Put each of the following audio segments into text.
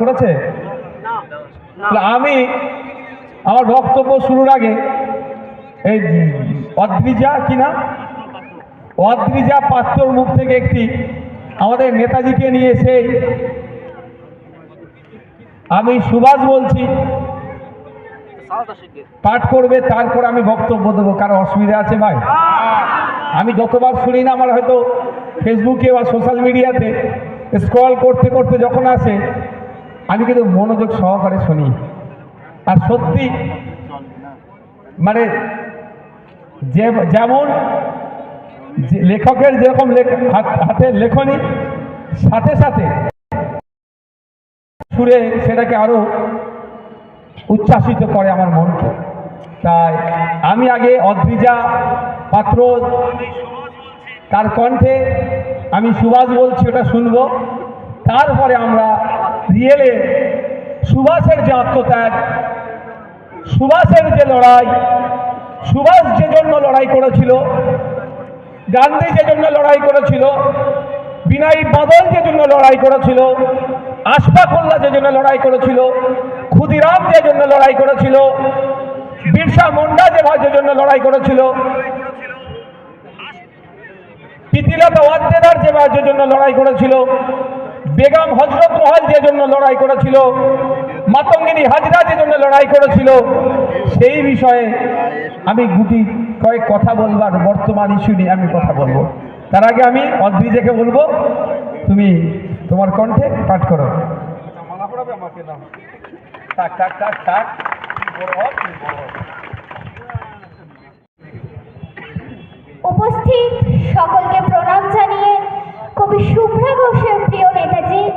করেছে আমি আমার বক্তব্য শুরুর আগে, এই অদ্রিজা কি না অদ্রিজা পাত্রর মুখ থেকে একটি আমাদের নেতাজিকে নিয়ে সেই আমি সুভাষ বলছি, পাঠ করবে, তারপর আমি বক্তব্য দেবো, কারও অসুবিধা আছে ভাই? আমি যতবার শুনি না, আমার হয়তো ফেসবুকে বা সোশ্যাল মিডিয়াতে স্ক্রল করতে করতে যখন আসে আমি কিন্তু মনোযোগ সহকারে শুনি। আর সত্যি মানে যেমন লেখকের যেরকম হাত- লেখনী, সাথে সাথে সুরে সেটাকে আরও উচ্ছ্বাসিত করে আমার মনকে তাই আমি আগে অদ্রিজা পাত্র, তার কণ্ঠে আমি সুভাষ বলছি ওটা শুনব। তারপরে আমরা রিয়েলে সুভাষের যে আত্মত্যাগ, সুভাষের যে লড়াই, সুভাষ যে জন্য লড়াই করেছিল, গান্ধী যে জন্য লড়াই করেছিল বিনাই বাদল যে জন্য লড়াই করেছিল, আশফাকুল্লাহ যে জন্য লড়াই করেছিল, ক্ষুদিরাম যে জন্য লড়াই করেছিল, বিরসা মুন্ডা যে যে জন্য লড়াই করেছিল প্রীতিলতা ওয়াদ্দেদার যে জন্য লড়াই করেছিল বেগম হজরত মহল যে জন্য লড়াই করেছিল, মাতঙ্গিনী হাজরা যে জন্য লড়াই করেছিল, সেই বিষয়ে আমি গুটি কয়েক কথা বলবার বর্তমান ইস্যু নিয়ে আমি কথা বলব। তার আগে আমি অদ্রিজাকে বলব, তুমি তোমার কণ্ঠে পাঠ করো। আমাকে? না। থাক থাক থাক থাক।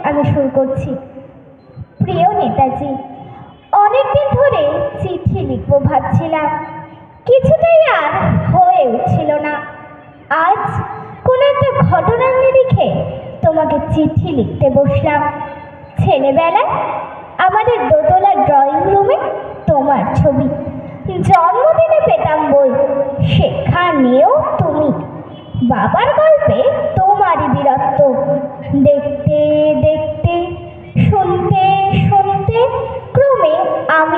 আমি শুরু করছি। প্রিয় নেতাজি, অনেকদিন ধরে চিঠি লিখব ভাবছিলাম। কিছুতেই আর হয়ে উঠছিল না। আজ কোনো একটা ঘটনার নিরিখে তোমাকে চিঠি লিখতে বসলাম। ছেলেবেলায় আমাদের দোতলা ড্রয়িং রুমে তোমার ছবি, জন্মদিনে পেতাম বই, সেখানেও তুমি। বাবার গল্পে তোমারই বীরত্ব দেখতে দেখতে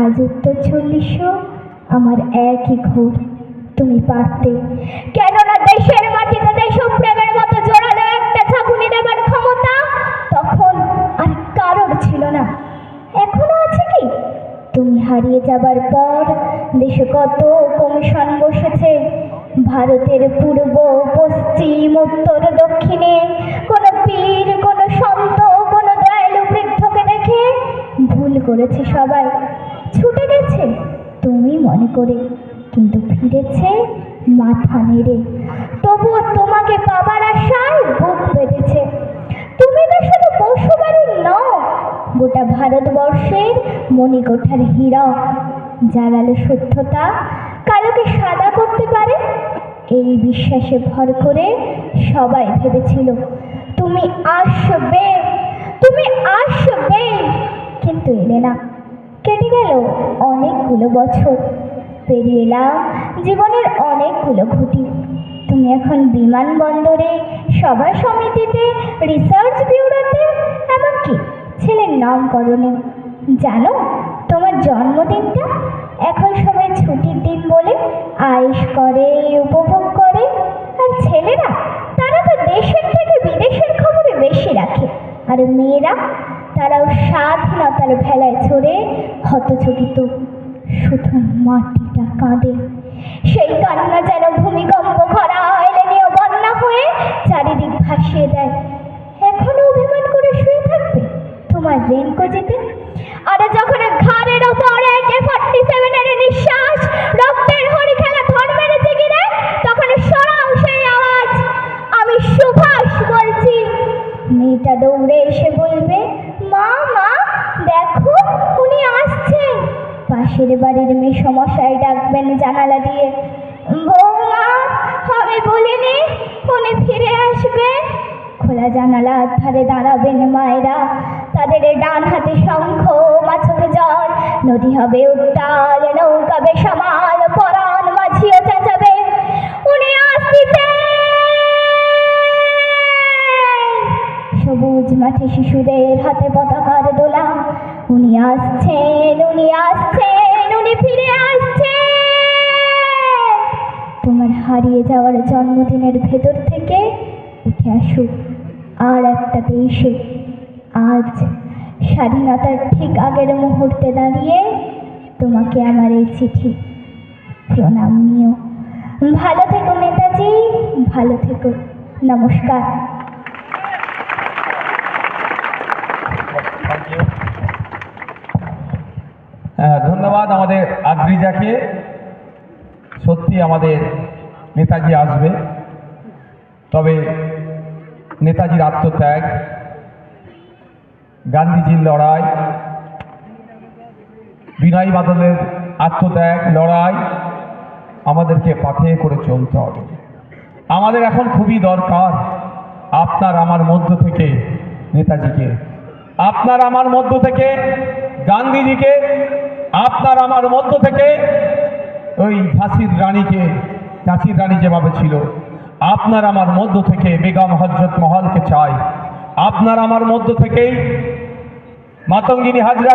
আজ উত্তর চল্লিশও আমার একই ঘোর। তুমি পারতে। কেননা দেশের মাটিতে দেশপ্রেমের মতো জোরালো একটা ঝাঁকুনি দেবার ক্ষমতা, তখন আর কারোর ছিল না। এখনও আছে কি? তুমি হারিয়ে যাবার পর দেশে কত কমিশন বসেছে। ভারতের পূর্ব, পশ্চিম, উত্তর, দক্ষিণে কোনো পীর, কোনো সন্ত, কোনো দয়ালু বৃদ্ধকে দেখে ভুল করেছে সবাই। ছুটে গেছে। তুমি মনে করে, কিন্তু ফিরেছে মাথা নেড়ে। তবুও তোমাকে পাবার আশায় বুক বেঁধেছে। তুমি তো শুধু পশুবাড়ির নও, গোটা ভারতবর্ষের মণিকোঠার হীরা। যার শুদ্ধতা কালোকে সাদা করতে পারে? এই বিশ্বাসে ভর করে সবাই ভেবেছিল, তুমি আসবে তুমি আসবে। কিন্তু এলে না। কেটে গেল অনেকগুলো বছর। পেরিয়ে এলাম জীবনের অনেকগুলো ঘুটি। তুমি এখন বিমানবন্দরে, সভা সমিতিতে রিসার্চ ব্যুরোতে এমনকি ছেলের নামকরণে। জানো, তোমার জন্মদিনটা এখন সবাই ছুটির দিন বলে আয়েস করে, উপভোগ করে, আর ছেলেরা তারা তো দেশের থেকে বিদেশের খবরে বেশি রাখে। আর মেয়েরা তারাও স্বাধীনতার ভেলায় চড়ে হতচকিত শুধু মাটিটা কাঁদে। সেই কান্না যেন ভূমিকম্প খরা এলেনীয় বন্যা হয়ে চারিদিক ভাসিয়ে দেয়। এখনও অভিমান করে শুয়ে থাকবে? তোমার রেনকোজিতে আর বাড়ির মেয়ে সমস্যায় ডাকবেন জানালা দিয়ে। বৌমা আমি বলিনি উনি ফিরে আসবে। খোলা জানালার ধারে দাঁড়াবেন মায়েরা। তাদের ডান হাতে শঙ্খ মাছক জল নদী হবে উত্তাল নৌকাবে সমান পরাণ মাঝিও চেঁচাবে। উনি আসতেছে সবুজ মাঠে শিশুদের হাতে পতাকার দোলা উনি আসছেন উনি আসছেন, উনি ফিরে আসছেন। তোমার হারিয়ে যাওয়ার জন্মদিনের ভেতর থেকে উঠে আসুক, আর একটা দেশে আজ স্বাধীনতার ঠিক আগের মুহূর্তে দাঁড়িয়ে তোমাকে আমার এই চিঠি প্রণাম নিও। ভালো থেকো নেতাজি, ভালো থেকো। নমস্কার হ্যাঁ, ধন্যবাদ আমাদের আদ্রিজাকে সত্যি আমাদের নেতাজি আসবে। তবে নেতাজির আত্মত্যাগ, গান্ধীজির লড়াই, বিনয় বাদলের আত্মত্যাগ, লড়াই আমাদেরকে পাথে করে চলতে হবে। আমাদের এখন খুবই দরকার আপনার আমার মধ্য থেকে নেতাজিকে, আপনার আমার মধ্য থেকে গান্ধীজিকে আপনার আমার মধ্য থেকে ওই ঝাঁসির রানীকে, ঝাঁসির রানী যেভাবে ছিল, আপনার আমার মধ্য থেকে বেগম হজরত মহলকে চাই। আপনার আমার মধ্য থেকেই মাতঙ্গিনী হাজরা